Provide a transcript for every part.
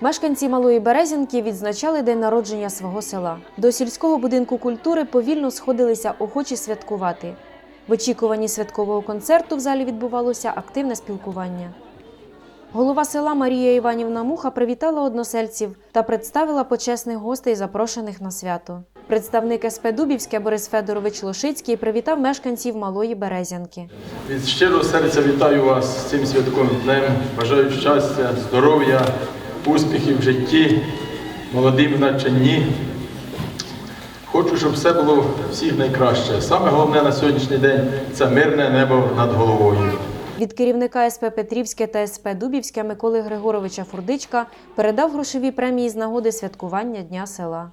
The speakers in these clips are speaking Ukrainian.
Мешканці Малої Березінки відзначали день народження свого села. До сільського будинку культури повільно сходилися охочі святкувати. В очікуванні святкового концерту в залі відбувалося активне спілкування. Голова села Марія Іванівна Муха привітала односельців та представила почесних гостей, запрошених на свято. Представник СП Дубівське Борис Федорович Лошицький привітав мешканців Малої Березянки. Від щирого серця вітаю вас з цим святковим днем. Бажаю щастя, здоров'я, успіхів в житті, молодим в навчанні. Хочу, щоб все було всіх найкраще. Саме головне на сьогоднішній день це мирне небо над головою. Від керівника СП Петрівське та СП Дубівське Миколи Григоровича Фурдичка передав грошові премії з нагоди святкування Дня села.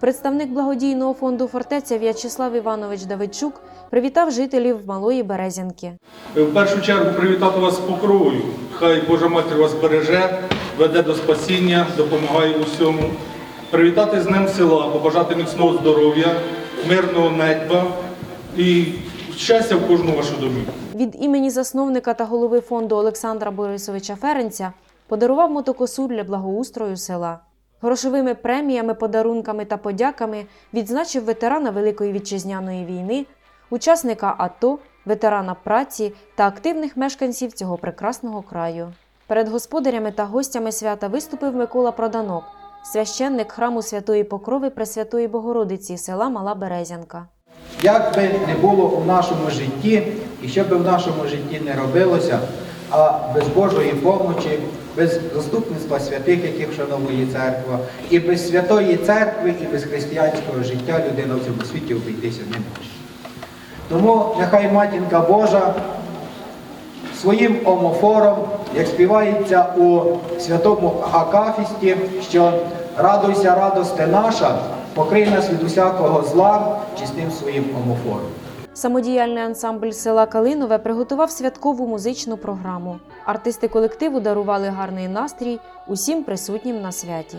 Представник благодійного фонду фортеця В'ячеслав Іванович Давидчук привітав жителів Малої Березянки. В першу чергу привітати вас з покровою. Хай Божа Матір вас береже, веде до спасіння, допомагає у всьому. Привітати з Днем села, побажати міцного здоров'я, мирного нетьба і щастя в кожну вашу домівку. Від імені засновника та голови фонду Олександра Борисовича Ференця подарував мотокосу для благоустрою села. Грошовими преміями, подарунками та подяками відзначив ветерана Великої вітчизняної війни, учасника АТО, ветерана праці та активних мешканців цього прекрасного краю. Перед господарями та гостями свята виступив Микола Проданок, священник храму Святої Покрови Пресвятої Богородиці села Мала Березянка. Як би не було у нашому житті, і що би в нашому житті не робилося, а без Божої помочі, без заступництва святих, яких вшановує церква, і без святої церкви, і без християнського життя людина в цьому світі обійтися не може. Тому нехай матінка Божа своїм омофором, як співається у святому Акафісті, що радуйся, радосте наша, покрий нас від усякого зла чистим своїм омофором. Самодіяльний ансамбль села Калинове приготував святкову музичну програму. Артисти колективу дарували гарний настрій усім присутнім на святі.